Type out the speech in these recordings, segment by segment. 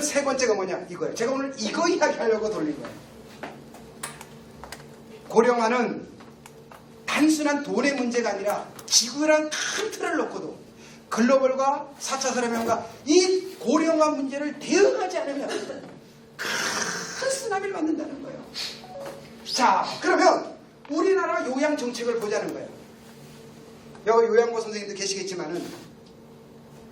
그러면 세 번째가 뭐냐? 이거예요. 제가 오늘 이거 이야기하려고 돌린 거예요. 고령화는 단순한 돈의 문제가 아니라 지구란 큰 틀을 놓고도 글로벌과 4차 산업혁명과 이 고령화 문제를 대응하지 않으면 큰 쓰나미를 맞는다는 거예요. 자, 그러면 우리나라 요양 정책을 보자는 거예요. 여기 요양보 선생님도 계시겠지만은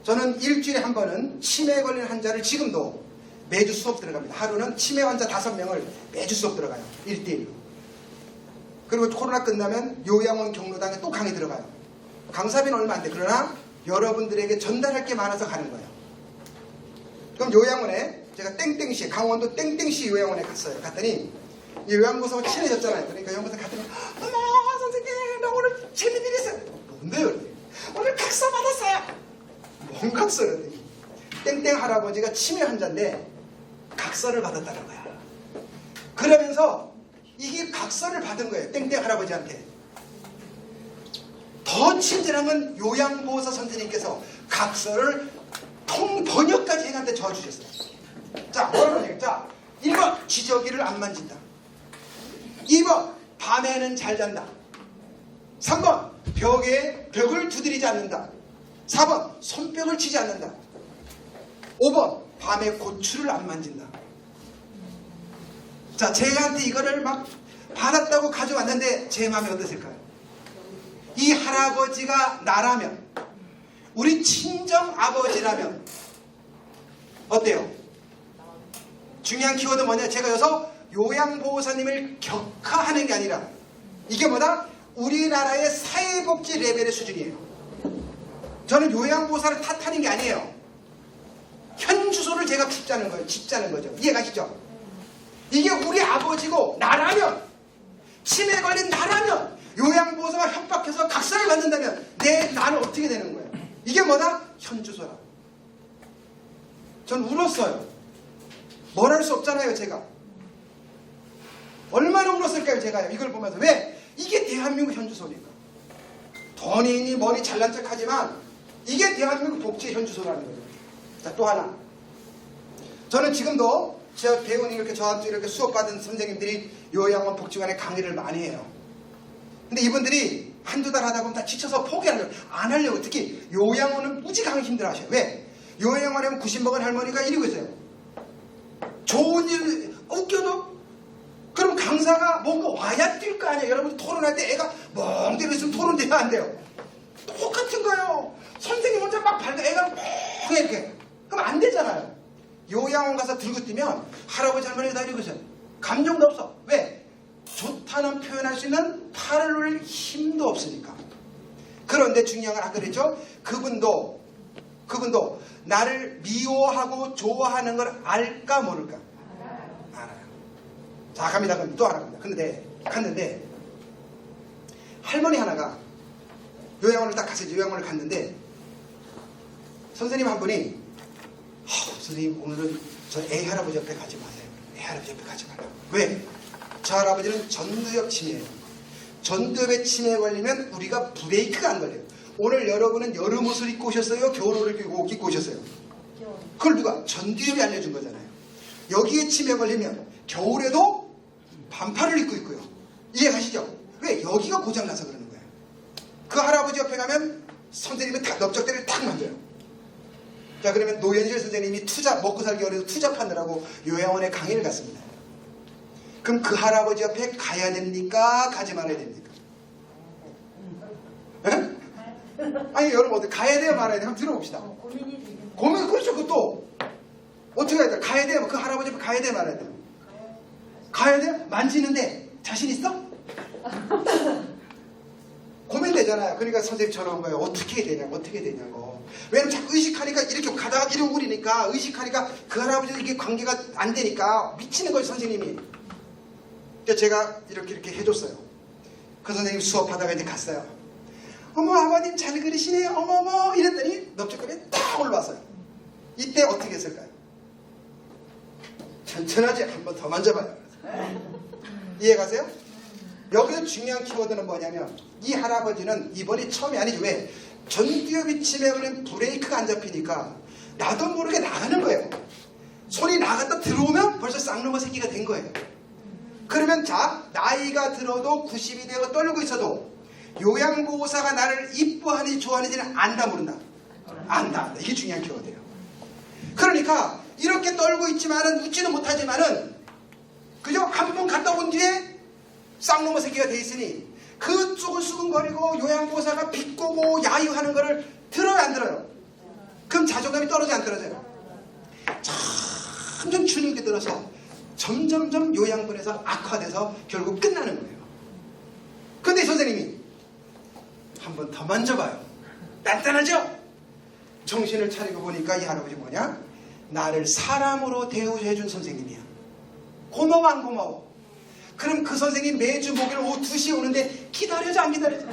저는 일주일에 한 번은 치매에 걸린 환자를 지금도 매주 수업 들어갑니다. 하루는 치매 환자 다섯 명을 매주 수업 들어가요. 1대1로. 그리고 코로나 끝나면 요양원 경로당에 또 강의 들어가요. 강사비는 얼마 안 돼. 그러나 여러분들에게 전달할 게 많아서 가는 거예요. 그럼 요양원에 제가 땡땡시 강원도 땡땡시 요양원에 갔어요. 갔더니 이 요양보사하고 친해졌잖아요. 그러니까 요양보사 갔더니 어머 선생님 나 오늘 일이 있어요. 뭔데요? 오늘 받았어요. 했더니 땡땡 할아버지가 치매 환자인데 각서를 받았다는 거야. 그러면서 이게 각서를 받은 거예요. 땡땡 할아버지한테. 더 친절하면 요양보호사 선생님께서 각서를 통 번역까지 해가는데 저어주셨어요. 자, 뭐라고 하냐. 자, 1번, 지저귀를 안 만진다. 2번, 밤에는 잘 잔다. 3번, 벽에 벽을 두드리지 않는다. 4번, 손뼉을 치지 않는다. 5번, 밤에 고추를 안 만진다. 자, 제한테 이거를 막 받았다고 가져왔는데 제 마음이 어땠을까요? 이 할아버지가 나라면, 우리 친정 아버지라면 어때요? 중요한 키워드 뭐냐? 제가 여기서 요양보호사님을 격하하는 게 아니라 이게 뭐다? 우리나라의 사회복지 레벨의 수준이에요. 저는 요양보호사를 탓하는 게 아니에요. 현 주소를 제가 짚자는 거예요. 짚자는 거죠. 이해가시죠? 이게 우리 아버지고 나라면 치매 걸린 나라면 요양보호사가 협박해서 각서를 받는다면 내 나는 어떻게 되는 거예요? 이게 뭐다? 현 주소라. 전 울었어요. 뭘 할 수 없잖아요, 제가. 얼마나 울었을까요, 제가요? 이걸 보면서. 왜? 이게 대한민국 현주소니까. 돈이 있니 뭐니 잘난 척 하지만 이게 대한민국 복지의 현주소라는 거죠. 자, 또 하나. 저는 지금도 제 배운 이렇게 저한테 이렇게 수업받은 선생님들이 요양원 복지관에 강의를 많이 해요. 근데 이분들이 한두 달 하다 보면 다 지쳐서 포기하려고, 안 하려고. 특히 요양원은 무지 강의 힘들어 하셔요. 왜? 요양원에 하면 90 먹은 할머니가 이러고 있어요. 좋은 일, 웃겨도? 그럼 강사가 뭔가 와야 뛸 거 아니에요. 여러분 토론할 때 애가 멍때려 있으면 토론되면 안 돼요. 똑같은 거예요. 선생님 혼자 막 밟고 애가 멍해 이렇게. 그럼 안 되잖아요. 요양원 가서 들고 뛰면 할아버지 할머니가 다 이러고 있어요. 감정도 없어. 왜? 좋다는 표현할 수 있는 팔을 올릴 힘도 없으니까. 그런데 중요한 건 아까 그랬죠? 그분도, 그분도 나를 미워하고 좋아하는 걸 알까 모를까? 알아요. 자, 갑니다. 그럼 또 하나 갑니다. 근데, 갔는데, 할머니 하나가 요양원을 딱 가서 요양원을 갔는데, 선생님 한 분이, "선생님, 오늘은 저 애 할아버지 옆에 가지 마세요. 애 할아버지 옆에 가지 말라고. 왜? 저 할아버지는 전두엽 치매예요. 전두엽에 치매에 걸리면 우리가 브레이크가 안 걸려요. 오늘 여러분은 여름 옷을 입고 오셨어요? 겨울 옷을 입고 입고 오셨어요? 그걸 누가? 전두엽이 알려준 거잖아요. 여기에 치매 걸리면 겨울에도 반팔을 입고 있고요. 이해가시죠? 왜? 여기가 고장나서 그러는 거예요. 그 할아버지 옆에 가면 선생님이 탁 넓적대를 탁 만져요. 자 그러면 노현실 선생님이 투자 먹고 살기 어려서 투자 파느라고 요양원에 강의를 갔습니다. 그럼 그 할아버지 옆에 가야 됩니까? 가지 말아야 됩니까? 에? 아니 여러분 어떻게 가야 돼요 말아야 돼요? 한번 들어봅시다. 고민이 되겠네. 고민 그렇죠 그것도 어떻게 해야 돼? 가야 돼요? 그 할아버지 앞에 가야 돼 말아야 돼요? 가야 돼요? 만지는데 자신 있어? 고민되잖아요. 그러니까 선생님 전화 온 거예요. 어떻게 되냐고, 어떻게 되냐고. 왜냐면 자꾸 의식하니까 이렇게 가다가 이러고 그러니까 의식하니까 그 할아버지랑 이게 관계가 안 되니까 미치는 거예요, 선생님이. 그래서 제가 이렇게 이렇게 해줬어요. 그 선생님 수업하다가 이제 갔어요. 어머, 아버님 잘 그리시네요. 어머머. 이랬더니 넓적거리 딱 올라왔어요. 이때 어떻게 했을까요? 천천하지. 한 번 더 만져봐요. 이해 가세요? 여기서 중요한 키워드는 뭐냐면 이 할아버지는 이번이 처음이 아니죠. 왜? 치매 걸린 브레이크가 안 잡히니까 나도 모르게 나가는 거예요. 손 쌍놈의 새끼가 된 거예요. 그러면 자 나이가 들어도 90이 되고 떨고 있어도 요양보호사가 나를 이뻐하는지 좋아하는지는 안다 모른다. 안다. 이게 중요한 키워드예요. 그러니까 이렇게 떨고 있지만은 웃지는 못하지만은 그죠? 한번 갔다 온 뒤에 쌍놈의 새끼가 돼 있으니 그 쭈글쭈글거리고 요양보호사가 비꼬고 야유하는 거를 들어요 안 들어요? 그럼 자존감이 떨어져 안 떨어져요? 점점 주눅이 들어서 점점점 요양분에서 악화돼서 결국 끝나는 거예요. 근데 선생님이 한 번 더 만져봐요. 단단하죠? 정신을 차리고 보니까 이 할아버지 뭐냐? 나를 사람으로 대우해준 선생님이야. 고마워 안 고마워? 그럼 그 선생님 매주 목요일 오후 2시에 오는데 기다려줘 안 기다려줘?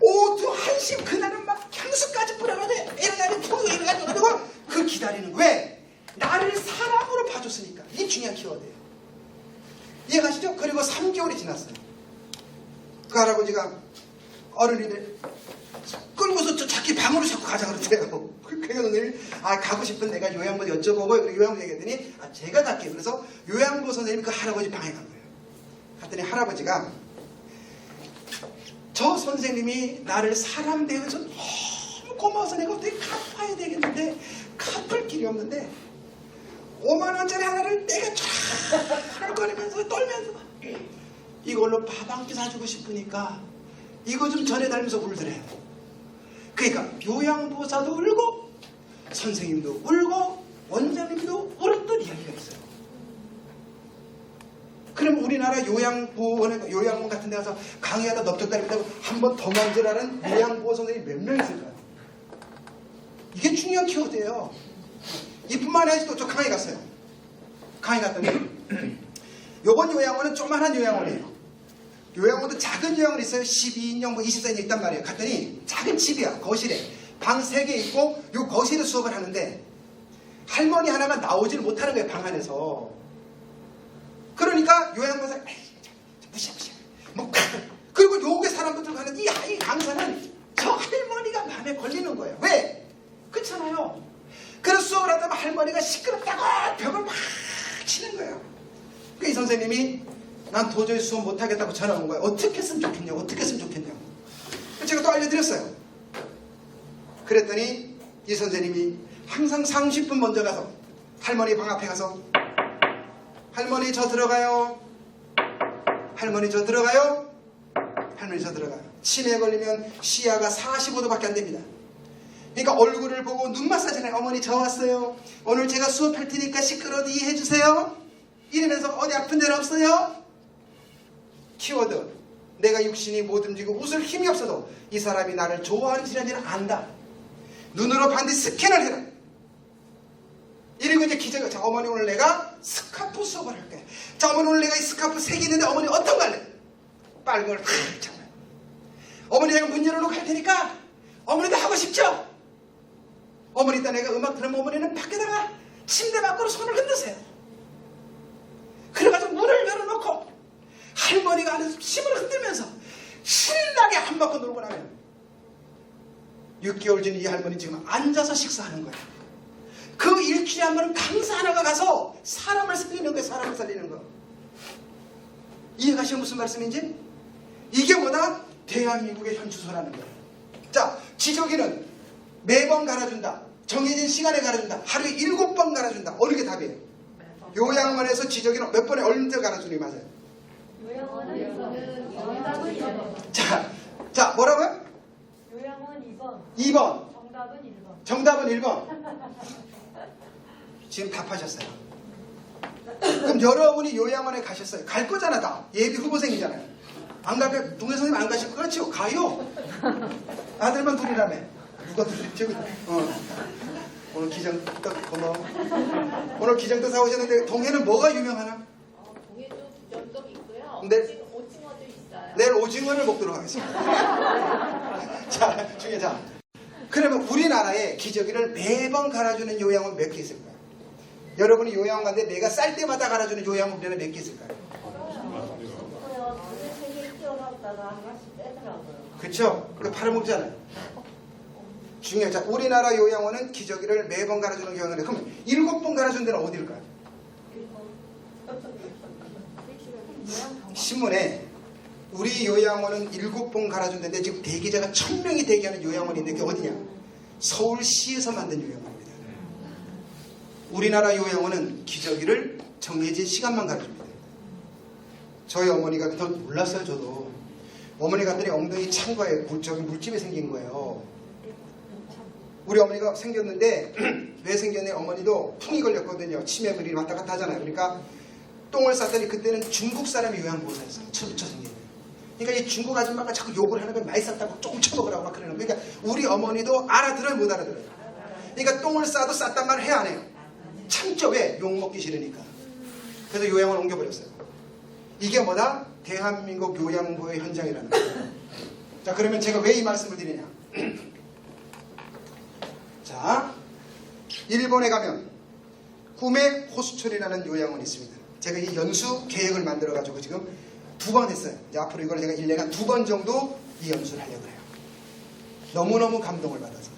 오후 1시 그날은 막 향수까지 뿌려가지고 일어나면 통도 일어가지고 그 기다리는 거. 왜? 나를 사람으로 봐줬으니까 이게 중요한 키워드예요 이해가시죠? 그리고 3개월이 지났어요 그 할아버지가 어른이를 끌고서 저 자기 방으로 자꾸 가자 그러대요 그래서 오늘 아 가고 싶은 내가 요양보 여쭤보고 요양보 얘기했더니 아 제가 갈게요 그래서 요양보 선생님이 그 할아버지 방에 간 거예요 갔더니 할아버지가 저 선생님이 나를 사람 대해서 너무 고마워서 내가 어떻게 갚아야 되겠는데 갚을 길이 없는데 5만 원짜리 하나를 내가 쫙거리면서 떨면서 이걸로 밥 한 끼 사주고 싶으니까 이거 좀 전해달면서 울더래요. 그러니까 요양보사도 울고 선생님도 울고 원장님도 울었던 이야기가 있어요. 우리나라 요양보호원, 요양원 같은 데 가서 강의하다 넙죽다리다고 한 번 더 만지라는 요양보호 선생님이 몇 명 있을까요? 이게 중요한 키워드예요. 이뿐만 아니라 또 저 강의 갔어요. 강의 갔더니 요번 요양원은 조만한 요양원이에요. 요양원도 작은 요양원 있어요. 12인용, 뭐 24인용 있단 말이에요. 갔더니 작은 집이야. 거실에. 방 3개 있고 요 거실에 수업을 하는데 할머니 하나가 나오질 못하는 거예요. 방 안에서. 그러니까 요양원사 에이, 무시해 무시해. 뭐 그리고 요게 사람들 가는 이, 이 강사는 저 할머니가 마음에 걸리는 거예요. 왜? 그렇잖아요. 그래서 수업을 하다 보면 할머니가 시끄럽다고 벽을 막 치는 거예요. 그 이 선생님이 난 도저히 수업 못하겠다고 전화 온 거예요. 어떻게 했으면 좋겠냐고, 어떻게 했으면 좋겠냐고. 제가 또 알려드렸어요. 그랬더니 이 선생님이 항상 30분 먼저 가서 할머니 방 앞에 가서 할머니 저 들어가요. 할머니 저 들어가요. 할머니 저 들어가요. 치매 걸리면 시야가 45도밖에 안 됩니다. 그러니까 얼굴을 보고 눈 마사지는 어머니 저 왔어요. 오늘 제가 수업할 테니까 시끄러워도 이해해 주세요. 이러면서 어디 아픈 데는 없어요? 키워드. 내가 육신이 못 움직이고 웃을 힘이 없어도 이 사람이 나를 좋아하는지 아닌지는 안다. 눈으로 반드시 스캔을 해라. 이러고 이제 기자가 자 어머니 오늘 내가 스카프 수업을 할 거야. 자 어머니 오늘 내가 이 스카프 세 개 있는데 어머니 어떤 거 할래? 빨간 걸 참아. 어머니 내가 문 열어놓고 할 테니까 어머니도 하고 싶죠? 어머니 때 내가 음악 들으면 어머니는 밖에다가 침대 밖으로 손을 흔드세요. 그래가지고 문을 열어놓고 할머니가 안에서 침을 흔들면서 신나게 한 바퀴 놀고 나면 6개월 전 이 할머니 지금 앉아서 식사하는 거예요. 그 일주일에 한 번은 강사 하나가 가서 사람을 살리는 거예요. 사람을 살리는 거. 이해가시면 무슨 말씀인지? 이게 뭐다? 대한민국의 현주소라는 거예요. 자, 지저귀는 매번 갈아준다. 정해진 시간에 갈아준다. 하루에 일곱 번 갈아준다. 어느 게 답이에요? 요양원에서 지저귀는 몇 번에 얼마나 갈아주는 게 맞아요? 요양원에서는 정답은 2번. 자, 자, 뭐라고요? 요양원 2번. 2번. 정답은 1번. 정답은 1번. 지금 답하셨어요. 그럼 여러분이 요양원에 가셨어요. 갈 거잖아, 다. 예비 후보생이잖아요. 안 가면 동네 선생님 안 가실 거 그렇죠? 가요. 아들만 둘이라며. 누가 둘이지? 어. 오늘 기정떡 고마워. 오늘 기정떡 사오셨는데 동해는 뭐가 유명하나? 어, 동해도 부전떡 있고요. 네. 오징어, 오징어도 있어요. 내일 오징어를 먹도록 하겠습니다. 자, 중에 자. 그러면 우리나라에 기저귀를 매번 갈아주는 요양원 몇 개 있을까요? 여러분이 요양원 갔는데 내가 쌀 때마다 갈아주는 요양원 있을까요? 세개 끼워놨다가 하나씩 빼더라고요. 그쵸? 그 팔아먹잖아요. 중요해. 자, 우리나라 요양원은 기저귀를 매번 갈아주는 요양원에 그러면 일곱 번 갈아주는 데는 어디일까요? 신문에 우리 요양원은 일곱 번 갈아준다는데 지금 대기자가 천 명이 대기하는 요양원인데 그게 어디냐? 서울시에서 만든 요양원입니다. 우리나라 요양원은 기저귀를 정해진 시간만 갈아줍니다. 저희 어머니가 그걸 몰랐어요, 저도. 어머니 갔더니 엉덩이 창과에 물, 저기 물집이 생긴 거예요. 우리 어머니가 생겼는데 왜 생겼냐 어머니도 풍이 걸렸거든요. 치매물이 왔다 갔다 하잖아요. 그러니까 똥을 쌌더니 그때는 중국 사람이 요양보호사였어요. 처부터 생긴. 그러니까 이 중국 아줌마가 자꾸 욕을 하는 거예요. 많이 쌌다고 조금 쳐먹으라고 막 그러는 거예요. 그러니까 우리 어머니도 알아들어요, 못 알아들어요. 그러니까 똥을 싸도 쌌단 말을 해야 안 해요. 참죠, 왜? 욕 먹기 싫으니까. 그래서 요양을 옮겨버렸어요. 이게 뭐다? 대한민국 요양보의 현장이라는 거예요. 자, 그러면 제가 왜 이 말씀을 드리냐? 자, 일본에 가면 구메 호수촌이라는 요양원이 있습니다. 제가 이 연수 계획을 만들어가지고 지금 두 번 했어요. 이제 앞으로 이걸 제가 1년에 한두번 정도 이 연수를 하려고 해요. 너무너무 감동을 받아서.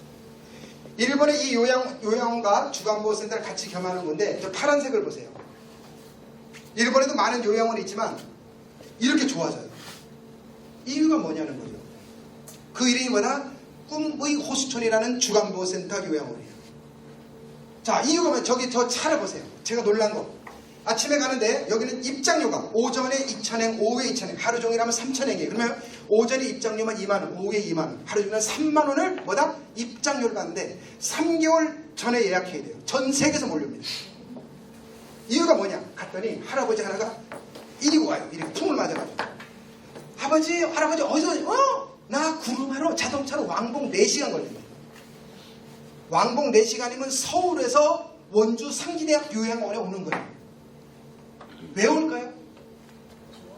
일본의 이 요양, 요양원과 주간보호센터를 같이 겸하는 건데, 저 파란색을 보세요. 일본에도 많은 요양원이 있지만, 이렇게 좋아져요. 이유가 뭐냐는 거죠. 그 이름이 뭐다? 꿈의 호수촌이라는 주간보호센터 요양원이에요. 자, 이유가 뭐 저기 저 차를 보세요. 제가 놀란 거. 아침에 가는데 여기는 입장료가 오전에 2,000엔, 오후에 2,000엔, 하루 종일 하면 3,000엔이에요. 그러면 오전에 입장료만 2만 원, 오후에 2만 원, 하루 종일 3만 원을 뭐다? 입장료를 받는데 3개월 전에 예약해야 돼요. 전 세계에서 몰려옵니다. 이유가 뭐냐? 갔더니 할아버지 하나가 이리고 와요. 이리고 풍을 맞아가지고. 아버지, 할아버지 어디서 어? 나 구름하러 자동차로 왕복 4시간 걸린다. 왕복 4시간이면 서울에서 원주 상지대학 요양원에 오는 거예요. 왜 올까요?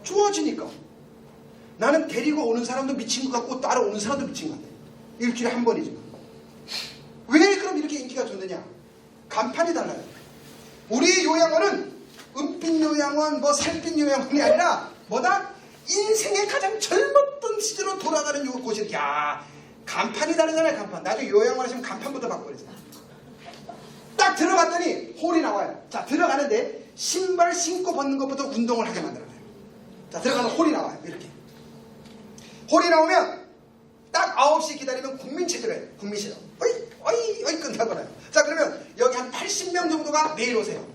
좋아지니까. 나는 데리고 오는 사람도 미친 것 같고 따라오는 사람도 미친 것 같아요. 일주일에 한 번이지만. 왜 그럼 이렇게 인기가 좋느냐? 간판이 달라요. 우리 요양원은 은빛 요양원, 뭐 살빛 요양원이 아니라 뭐다? 인생의 가장 젊었던 시절로 돌아가는 요 곳이 야 간판이 다르잖아요 간판 나중에 요양원 하시면 간판부터 바꿔버렸어요 딱 들어갔더니 홀이 나와요 자 들어가는데 신발 신고 벗는 것부터 운동을 하게 만들어요 자 들어가면 홀이 나와요 이렇게 홀이 나오면 딱 9시 기다리면 국민체조래요 국민체조 어이 어이 어이 끝나거나요 자 그러면 여기 한 80명 정도가 매일 오세요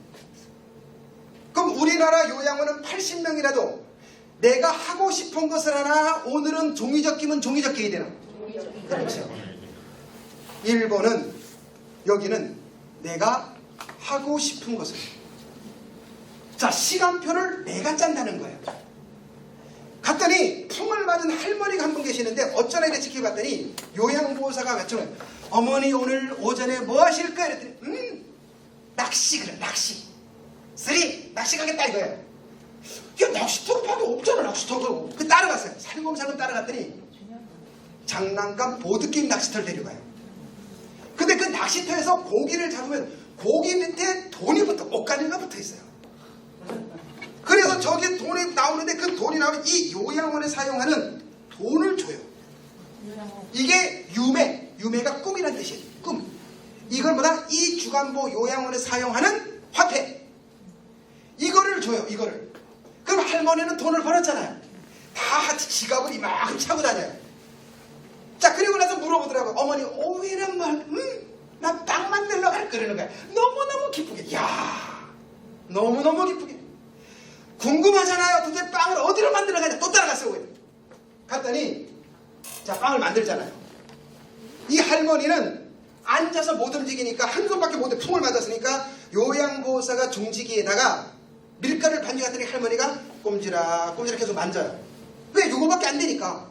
그럼 우리나라 요양원은 80명이라도 내가 하고 싶은 것을 하나 오늘은 종이적 기면 종이적 기해야 되나? 그렇죠. 일본은 여기는 내가 하고 싶은 것을 자 시간표를 내가 짠다는 거예요. 맞은 할머니가 한 분 계시는데 어쩌나 이래 지켜봤더니 요양보호사가 외쳐요. 어머니 오늘 오전에 뭐 하실까? 이랬더니 음 낚시 그래 낚시 쓰리 낚시 가겠다 이거예요. 야 낚시터밖에 없잖아 낚시터가 그 따라갔어요 살금살금 따라갔더니 장난감 보드게임 낚시터를 데려가요 근데 그 낚시터에서 고기를 잡으면 고기 밑에 돈이 붙어 옷가니가 붙어 있어요 그래서 저기 돈이 나오는데 그 돈이 나오면 이 요양원에 사용하는 돈을 줘요 이게 유매 유매가 꿈이란 뜻이에요 꿈 이걸 뭐다 이 주간보 요양원에 사용하는 화폐 이거를 줘요 이거를 그럼 할머니는 돈을 벌었잖아요. 다 지갑을 이만큼 차고 다녀요. 자, 그리고 나서 물어보더라고요. 어머니, 오해란 말, 음, 나 빵 만들러 갈 그러는 거야. 너무너무 기쁘게. 야 너무너무 기쁘게. 궁금하잖아요. 도대체 빵을 어디로 만들어 가냐. 또 따라갔어요. 왜? 갔더니, 자, 빵을 만들잖아요. 이 할머니는 앉아서 못 움직이니까 한 손밖에 못해 풍을 맞았으니까 요양보호사가 종지기에다가 밀가루를 반죽했더니 할머니가 꼼지락 꼼지락 계속 만져요. 왜? 요거밖에 안 되니까.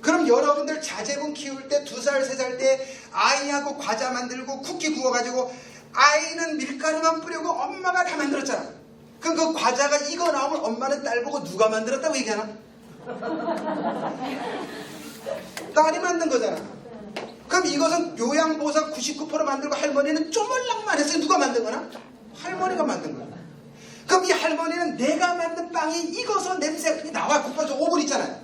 그럼 여러분들 자제분 키울 때 두 살, 세 살 때 아이하고 과자 만들고 쿠키 구워가지고 아이는 밀가루만 뿌리고 엄마가 다 만들었잖아. 그럼 그 과자가 이거 나오면 엄마는 딸 보고 누가 만들었다고 얘기하나? 딸이 만든 거잖아. 그럼 이것은 요양보호사 99% 만들고 할머니는 쪼물락만 했어요. 누가 만든 거나? 할머니가 만든 거야. 그럼 이 할머니는 내가 만든 빵이 익어서 냄새가 나와 국밥에서 5분 있잖아요.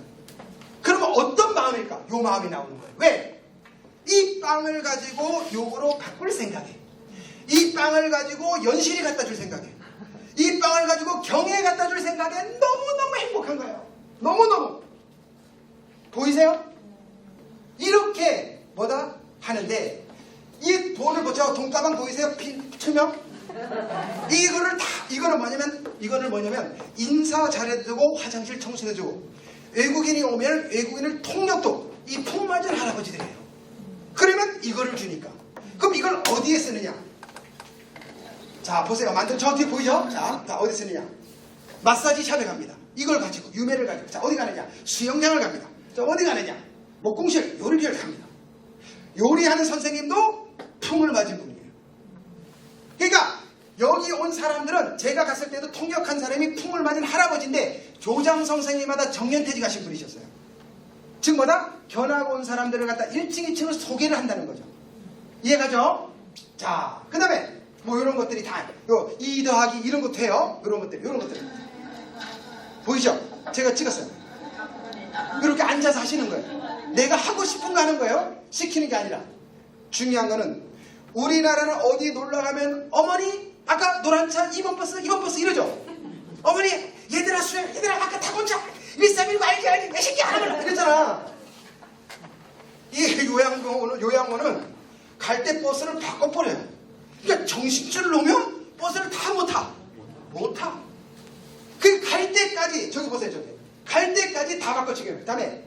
그러면 어떤 마음일까? 요 마음이 나오는 거예요. 왜? 이 빵을 가지고 요거로 바꿀 생각에 이 빵을 가지고 연실이 갖다 줄 생각에 이 빵을 가지고 경에 갖다 줄 생각에 너무너무 행복한 거예요. 너무너무. 보이세요? 이렇게 뭐다? 하는데 이 돈을 보죠. 돈가방 보이세요? 빈, 투명? 이거를 다 이거는 뭐냐면 이거는 뭐냐면 인사 잘해주고 화장실 청소해주고 외국인이 오면 외국인을 통역도 이 풍맞은 할아버지들이에요. 그러면 이거를 주니까 그럼 이걸 어디에 쓰느냐? 자 보세요. 만든 저 뒤에 보이죠? 자, 자 어디 쓰느냐? 마사지 샵에 갑니다. 이걸 가지고 유매를 가지고 자 어디 가느냐? 수영장을 갑니다. 자 어디 가느냐? 목공실 요리를 갑니다. 요리하는 선생님도 풍을 맞은 분이에요. 그러니까 여기 온 사람들은 제가 갔을 때도 통역한 사람이 풍을 맞은 할아버지인데 조장 선생님마다 정년퇴직 하신 분이셨어요. 즉 뭐다? 견학 온 사람들을 갖다 1층, 2층을 소개를 한다는 거죠. 이해가죠? 자, 그 다음에 뭐 이런 것들이 다, 요, 2 더하기 이런 것도 해요. 이런 것들, 이런 것들. 보이죠? 제가 찍었어요. 이렇게 앉아서 하시는 거예요. 내가 하고 싶은 거 하는 거예요. 시키는 게 아니라. 중요한 거는 우리나라는 어디 놀러 가면 어머니 아까 노란 차 2번 버스 2번 버스 이러죠. 어머니 얘들아 수영 얘들아 아까 타고 온자 1319 알지 알지 내 새끼 안 하면 이랬잖아. 이 요양원은 요양원은 갈 때 버스를 바꿔버려요. 그러니까 정신줄을 놓으면 버스를 다 못 타. 못 타. 그 갈 때까지 저기 보세요 저기 갈 때까지 다 바꿔치기해요. 그다음에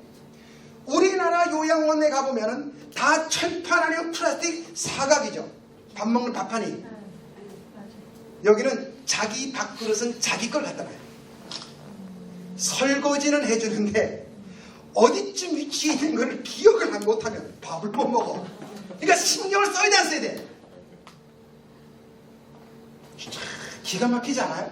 우리나라 요양원에 가보면은 다 철판 아니면 플라스틱 사각이죠. 밥 먹는 밥판이. 여기는 자기 밥그릇은 자기 걸 갖다 놔요. 설거지는 해주는데 어디쯤 위치에 있는 걸 기억을 못하면 밥을 못 먹어. 그러니까 신경을 써야 돼, 안 써야 돼? 기가 막히지 않아요?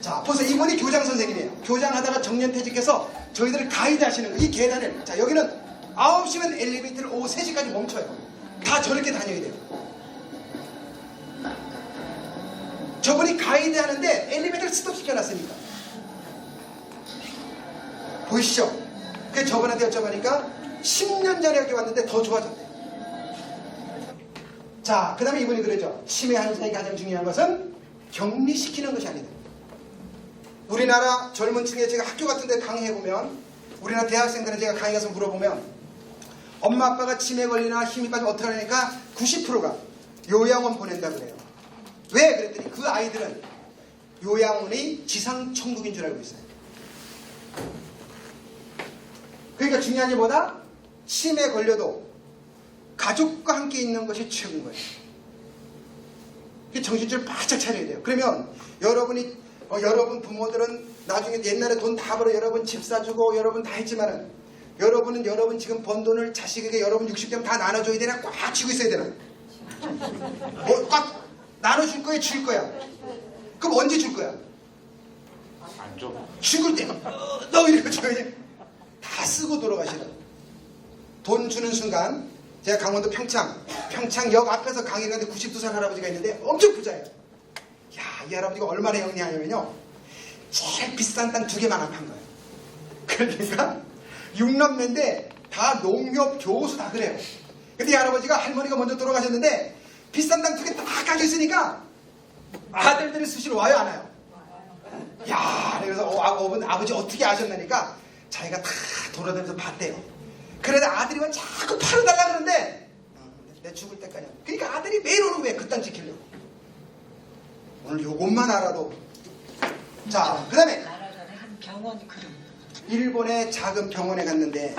자, 보세요. 이분이 교장 선생님이에요. 교장하다가 정년퇴직해서 저희들을 가이드 하시는 거예요. 이 계단을. 자, 여기는 9시면 엘리베이터를 오후 3시까지 멈춰요. 다 저렇게 다녀야 돼요. 저분이 가이드 하는데 엘리베이터를 스톱 시켜놨으니까. 보이시죠? 그 저분한테 여쭤보니까 10년 전에 여기 왔는데 더 좋아졌대. 자, 그 다음에 이분이 그러죠. 치매 환자에게 가장 중요한 것은 격리시키는 것이 아니다. 우리나라 젊은 층에 제가 학교 같은 데 강의해보면 우리나라 대학생들은 제가 강의 가서 물어보면 엄마 아빠가 치매 걸리나 힘이 빠지면 어떻게 하니까 90%가 요양원 보낸다 그래요. 왜? 그랬더니 그 아이들은 요양원이 지상천국인 줄 알고 있어요. 그러니까 중요한 게 뭐다? 치매 걸려도 가족과 함께 있는 것이 최고인 거예요. 그 정신줄 바짝 차려야 돼요. 그러면 여러분이 어, 여러분 부모들은 나중에 옛날에 돈 다 벌어 여러분 집 사주고 여러분 다 했지만은 여러분은 여러분 지금 번 돈을 자식에게 여러분 60점 다 나눠줘야 되나 꽉 쥐고 있어야 되나 뭐, 꽉 나눠줄 거야 줄 거야 그럼 언제 줄 거야 안 줘. 죽을 때 어, 너 이렇게 줘야지 다 쓰고 돌아가시라 돈 주는 순간 제가 강원도 평창 평창역 앞에서 강의 가는데 92살 할아버지가 있는데 엄청 부자예요 야, 이 할아버지가 얼마나 영리하냐면요. 제일 비싼 땅 두 개만 안 판 거예요. 그러니까 육남매인데 다 농협 교수 다 그래요. 근데 이 할아버지가 할머니가 먼저 돌아가셨는데 비싼 땅 두 개 다 가지고 있으니까 아들들이 수시로 와요 안 와요? 야, 그래서 어, 아버지 어떻게 아셨나니까 자기가 다 돌아다니면서 봤대요. 그러다 아들이 와 자꾸 팔아달라 그러는데 어, 내 죽을 때까지. 그러니까 아들이 매일 오는 거예요. 그 땅 지키려고. 오늘 요것만 알아도 자 그 다음에 병원 일본의 작은 병원에 갔는데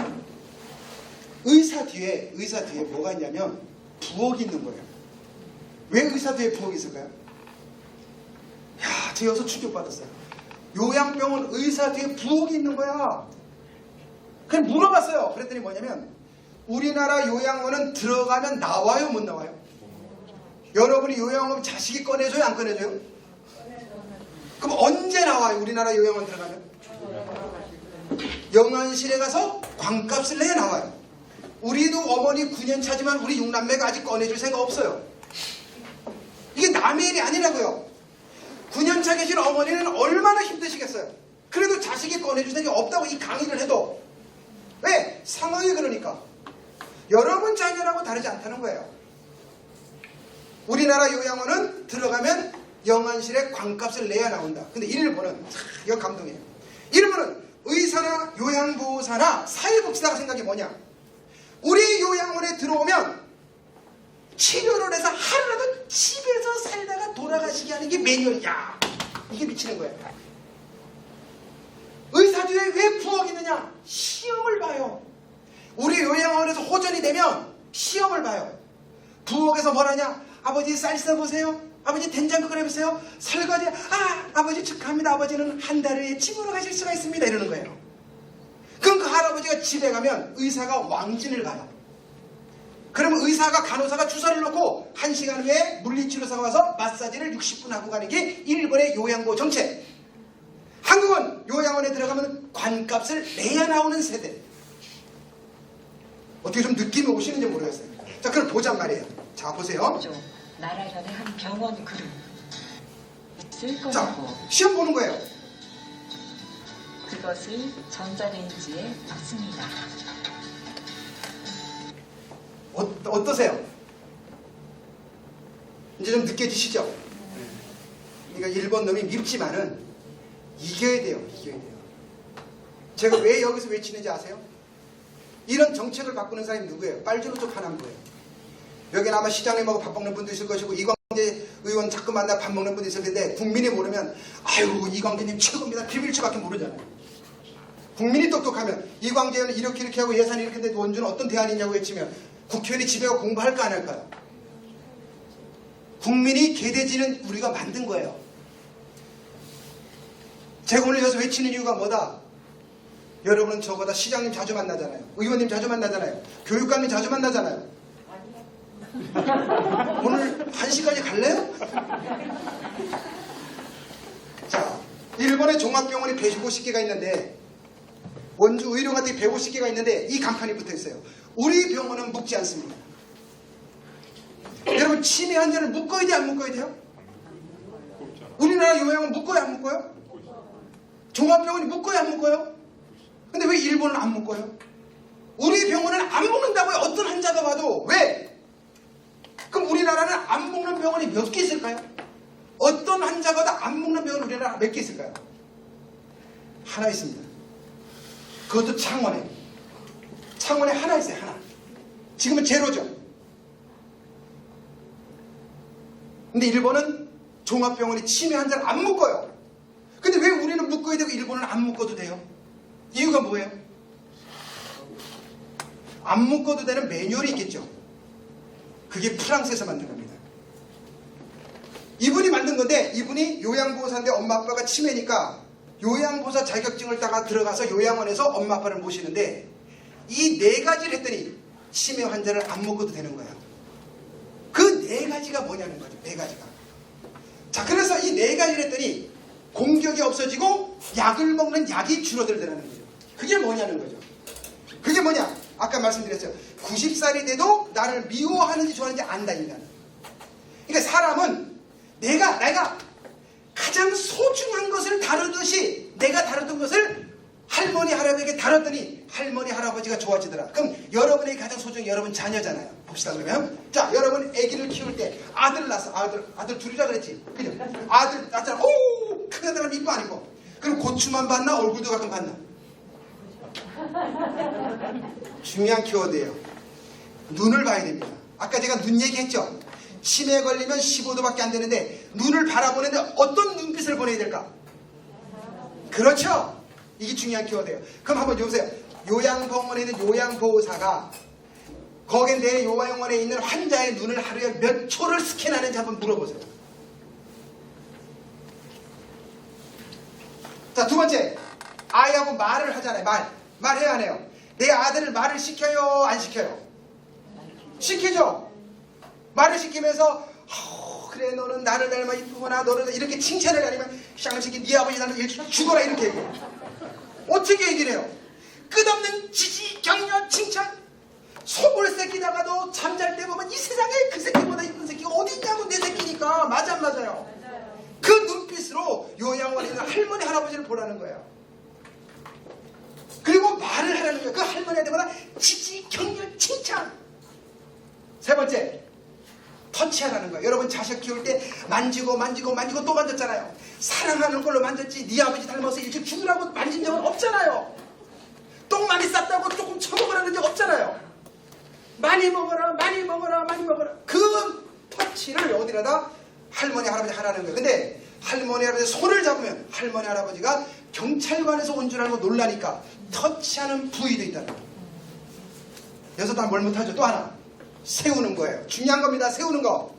의사 뒤에 의사 뒤에 뭐가 있냐면 부엌이 있는 거예요 왜 의사 뒤에 부엌이 있을까요? 야, 저 여기서 충격받았어요 요양병원 의사 뒤에 부엌이 있는 거야 그냥 물어봤어요. 그랬더니 뭐냐면 우리나라 요양원은 들어가면 나와요? 못 나와요? 여러분이 요양원 자식이 꺼내줘요? 안 꺼내줘요? 그럼 언제 나와요? 우리나라 요양원 들어가면? 영안실에 가서 광값을 내 나와요. 우리도 어머니 9년 차지만 우리 육남매가 아직 꺼내줄 생각 없어요. 이게 남의 일이 아니라고요. 9년 차 계신 어머니는 얼마나 힘드시겠어요. 그래도 자식이 꺼내줄 생각이 없다고 이 강의를 해도 왜? 상황이 그러니까 여러분 자녀라고 다르지 않다는 거예요 우리나라 요양원은 들어가면 영안실에 관값을 내야 나온다. 근데 일본은 참, 이거 감동이에요. 일본은 의사나 요양보호사나 사회복지사가 생각이 뭐냐? 우리 요양원에 들어오면 치료를 해서 하루라도 집에서 살다가 돌아가시게 하는 게 매뉴얼이야. 이게 미치는 거야. 의사들이 왜 부엌 있느냐? 시험을 봐요. 우리 요양원에서 호전이 되면 시험을 봐요. 부엌에서 뭐라냐? 아버지 쌀 써보세요. 아버지 된장국 끓여보세요. 설거지. 아 아버지 축하합니다. 아버지는 한달 후에 집으로 가실 수가 있습니다. 이러는 거예요. 그럼 그 할아버지가 집에 가면 의사가 왕진을 가요. 그러면 의사가 간호사가 주사를 놓고 1시간 후에 물리치료사가 와서 마사지를 60분 하고 가는 게 일본의 요양보 정책. 한국은 요양원에 들어가면 관값을 내야 나오는 세대. 어떻게 좀 느낌이 오시는지 모르겠어요. 자, 그럼 보잔 말이에요. 자, 보세요. 죠 나라변의 한 병원 그룹. 쓸 자, 거고 시험 보는 거예요. 그것을 전자레인지에 넣습니다. 어, 어떠세요? 이제 좀 느껴지시죠? 그러니까 일본 놈이 밉지만은 이겨야 돼요. 이겨야 돼요. 제가 왜 여기서 외치는지 아세요? 이런 정책을 바꾸는 사람이 누구예요? 빨주노족 하남부예요. 여기는 아마 시장님하고 밥 먹는 분도 있을 것이고 이광재 의원 자꾸 만나 밥 먹는 분도 있을 텐데 국민이 모르면 아유 이광재님 최고입니다. 비밀치밖에 모르잖아요. 국민이 똑똑하면 이광재 의원은 이렇게 이렇게 하고 예산이 이렇게 되는데 원주는 어떤 대안이 있냐고 외치면 국회의원이 집에 가서 공부할까 안 할까요? 국민이 개돼지는 우리가 만든 거예요. 제가 오늘 여기서 외치는 이유가 뭐다? 여러분은 저보다 시장님 자주 만나잖아요. 의원님 자주 만나잖아요. 교육감님 자주 만나잖아요. 오늘 1시까지 갈래요? 자, 일본의 종합병원이 150개가 있는데 원주 의료 같은 게 150개가 있는데 이 간판이 붙어 있어요. 우리 병원은 묶지 않습니다. 여러분 치매 환자를 묶어야 돼 안 묶어야 돼요? 우리나라 요양은 묶어요 안 묶어요? 종합병원이 묶어요 안 묶어요? 근데 왜 일본은 안 묶어요? 우리 병원은 안 묶는다고요 어떤 환자가 와도 왜? 그럼 우리나라는 안 묶는 병원이 몇 개 있을까요? 어떤 환자가 와도 안 묶는 병원 우리나라 몇 개 있을까요? 하나 있습니다. 그것도 창원에. 창원에 하나 있어요, 하나. 지금은 제로죠. 근데 일본은 종합병원이 치매 환자를 안 묶어요. 근데 왜 우리는 묶어야 되고 일본은 안 묶어도 돼요? 이유가 뭐예요? 안 묶어도 되는 매뉴얼이 있겠죠. 그게 프랑스에서 만든 겁니다. 이분이 만든 건데 이분이 요양보호사인데 엄마 아빠가 치매니까 요양보호사 자격증을 따가 들어가서 요양원에서 엄마 아빠를 모시는데 이 네 가지를 했더니 치매 환자를 안 먹어도 되는 거예요. 그 네 가지가 뭐냐는 거죠. 네 가지가. 자, 그래서 이 네 가지를 했더니 공격이 없어지고 약을 먹는 약이 줄어들더라는 거죠. 그게 뭐냐는 거죠. 그게 뭐냐? 아까 말씀드렸어요. 90살이 돼도 나를 미워하는지 좋아하는지 안다, 인간은. 그러니까 사람은 내가, 내가 가장 소중한 것을 다루듯이 내가 다루던 것을 할머니, 할아버지에게 다뤘더니 할머니, 할아버지가 좋아지더라. 그럼 여러분에게 가장 소중한 게 여러분 자녀잖아요. 봅시다, 그러면. 자, 여러분 아기를 키울 때 아들 낳았어. 아들, 아들 둘이라 그랬지. 그죠? 아들 낳잖아. 오! 큰 아들은 이뻐 안 이뻐? 그럼 고추만 봤나? 얼굴도 가끔 봤나? 중요한 키워드예요. 눈을 봐야 됩니다. 아까 제가 눈 얘기했죠? 치매 걸리면 15도밖에 안 되는데 눈을 바라보는데 어떤 눈빛을 보내야 될까? 그렇죠. 이게 중요한 키워드예요. 그럼 한번 보세요. 요양병원에 있는 요양보호사가 거기 내 요양원에 있는 환자의 눈을 하루에 몇 초를 스캔하는지 한번 물어보세요. 자, 두 번째. 아이하고 말을 하잖아요. 말. 말해야 하네요. 내 아들을 말을 시켜요? 안 시켜요? 시키죠? 말을 시키면서 어, 그래 너는 나를 닮아 이쁘구나 너는 이렇게 칭찬을 아니면 쌍식이 네 아버지 나는 일주일 죽어라 이렇게 얘기해요. 어떻게 얘기를 해요? 끝없는 지지, 격려, 칭찬 속을 새끼다가도 잠잘 때 보면 이 세상에 그 새끼보다 이쁜 새끼가 어디 있냐고 내 새끼니까 맞아 안 맞아요? 그 눈빛으로 요양원에 있는 할머니 할아버지를 보라는 거예요. 그리고 말을 하라는 거예요. 그 할머니한테마다 지지, 격려, 칭찬. 세 번째, 터치하라는 거예요. 여러분 자식 키울 때 만지고 만지고 만지고 또 만졌잖아요. 사랑하는 걸로 만졌지 네 아버지 닮아서 일찍 죽으라고 만진 적은 없잖아요. 똥 많이 쌌다고 조금 처먹으라는 적 없잖아요. 많이 먹어라 많이 먹어라 많이 먹어라 그 터치를 어디라다 할머니 할아버지 하라는 거예요. 근데 할머니 할아버지 손을 잡으면 할머니 할아버지가 경찰관에서 온 줄 알고 놀라니까 터치하는 부위도 있다는 거예요. 여기서 다뭘 못하죠? 또 하나 세우는 거예요. 중요한 겁니다. 세우는 거.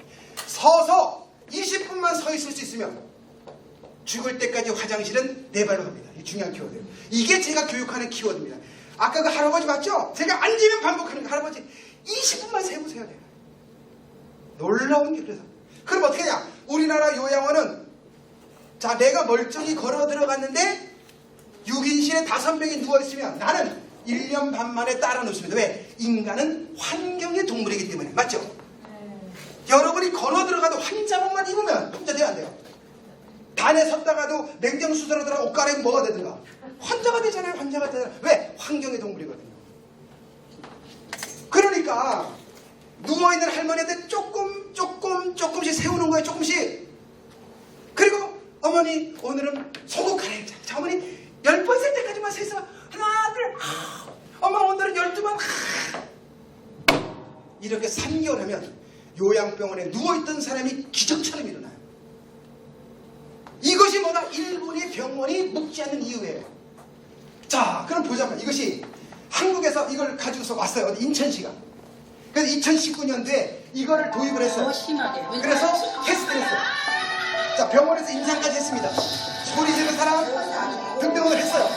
서서 20분만 서 있을 수 있으면 죽을 때까지 화장실은 네 발로 갑니다. 이 중요한 키워드예요. 이게 제가 교육하는 키워드입니다. 아까 그 할아버지 맞죠? 제가 앉으면 반복하는 그 할아버지 20분만 세우세요. 내가. 놀라운 게 그래서. 그럼 어떻게 하냐? 우리나라 요양원은 자 내가 멀쩡히 걸어 들어갔는데 6인실에 다섯 명이 누워있으면 나는 1년 반 만에 따라 눕습니다. 왜? 인간은 환경의 동물이기 때문에. 맞죠? 여러분이 걸어 들어가도 환자복만 입으면 환자 돼야 안 돼요. 단에 섰다가도 냉정수술하더라 옷 갈아입으면 뭐가 되든가. 환자가 되잖아요. 환자가 되잖아요. 왜? 환경의 동물이거든요. 그러니까 누워있는 할머니한테 조금 조금 조금씩 세우는 거예요. 조금씩. 그리고 어머니 오늘은 속옷 갈아입자. 자 어머니 열 번 셀 때까지만 세서 하나 둘 아, 엄마 오늘은 열두 번 아. 이렇게 3개월 하면 요양병원에 누워있던 사람이 기적처럼 일어나요. 이것이 뭐다? 일본의 병원이 묵지 않는 이유예요. 자, 그럼 보자면 이것이 한국에서 이걸 가지고서 왔어요. 인천시가. 그래서 2019년도에 이거를 도입을 했어요. 더 심하게. 그래서 테스트를 했어요. 자, 병원에서 임상까지 했습니다. 소리 지르는 사람 등등을 했어요.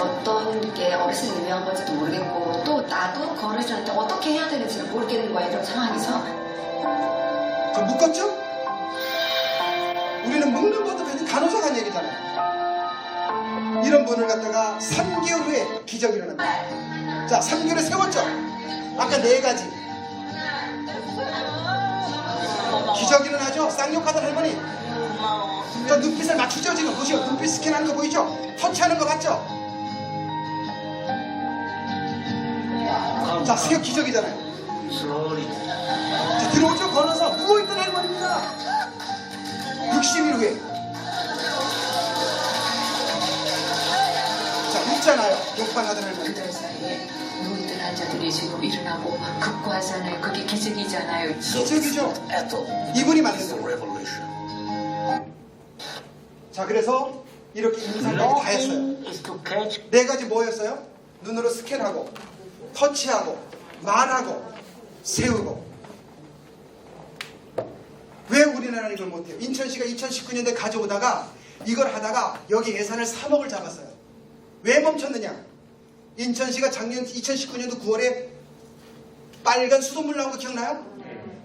어떤 게 어르신이 유명한 건지도 모르겠고 또 나도 그 어르신한테 어떻게 해야 되는지 를 모르겠는 거야 이런 상황에서 저 묶었죠? 우리는 묶는 것도 괜히 간호사가 한 얘기잖아요. 이런 분을 갖다가 3개월 후에 기적이 일어납니다. 자, 3개월에 세웠죠? 아까 네 가지. 기적이 일어나죠? 쌍욕하던 할머니. 저 눈빛을 맞추죠, 지금? 보시오. 눈빛 스캔하는 거 보이죠? 터치하는 거 봤죠? 자, 수격 기적이잖아요. 자, 들어오죠? 걸어서 누워있던 할머니입니다. 60일 후에. 욕방하던 할머니. 그들 사이에 누워있던 환자들이 지금 일어나고 극과하잖아요 그게 기적이잖아요 기적이죠? 이분이 만든 거예요. 자, 그래서 이렇게 임상까지 다 했어요. 네 가지 뭐였어요? 눈으로 스캔하고, 터치하고, 말하고, 세우고. 왜 우리나라는 이걸 못해요? 인천시가 2019년도에 가져오다가 이걸 하다가 여기 예산을 3억을 잡았어요. 왜 멈췄느냐? 인천시가 작년 2019년도 9월에 빨간 수돗물 나온 거 기억나요?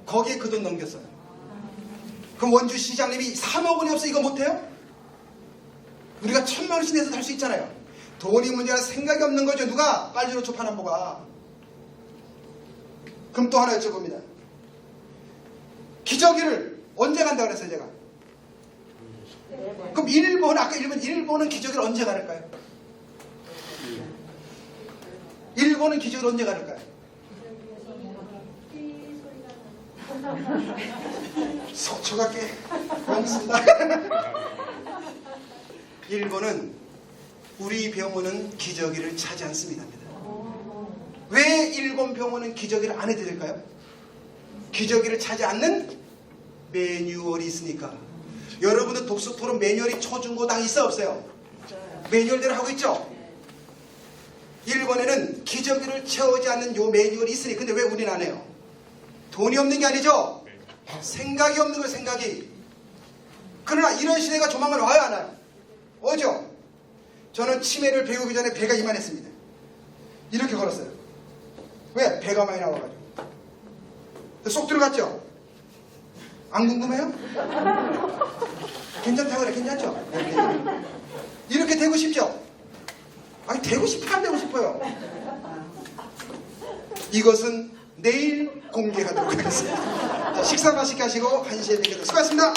거기에 그 돈 넘겼어요. 그럼 원주시장님이 3억 원이 없어 이거 못해요? 우리가 천만 원씩 내서 할수 있잖아요. 돈이 문제가 생각이 없는 거죠. 누가 빨주노 초파남보가. 그럼 또 하나 여쭤봅니다. 기저귀를 언제 간다 그랬어요, 제가? 그럼 일본, 아까 일본, 일본은 기저귀를 언제 가를까요? 일본은 기저귀를 언제 가를까요? 속초가 꽤 고맙습니다. 일본은 우리 병원은 기저귀를 차지 않습니다. 왜 일본 병원은 기저귀를 안 해도 될까요? 기저귀를 차지 않는 매뉴얼이 있으니까. 여러분들 독서 토론 매뉴얼이 초중고당 있어 없어요? 매뉴얼대로 하고 있죠? 일본에는 기저귀를 채우지 않는 요 매뉴얼이 있으니 근데 왜 우리는 안 해요? 돈이 없는 게 아니죠? 생각이 없는 거예요 생각이 그러나 이런 시대가 조만간 안 와요? 오죠? 저는 치매를 배우기 전에 배가 이만했습니다 이렇게 걸었어요 왜? 배가 많이 나와가지고 쏙 들어갔죠? 안 궁금해요? 괜찮다고 그래 괜찮죠? 이렇게 되고 싶죠? 아니 되고 싶어 안 되고 싶어요? 이것은 내일 공개하도록 하겠습니다. 자, 식사 맛있게 하시고 한시에 뵙겠습니다. 수고하셨습니다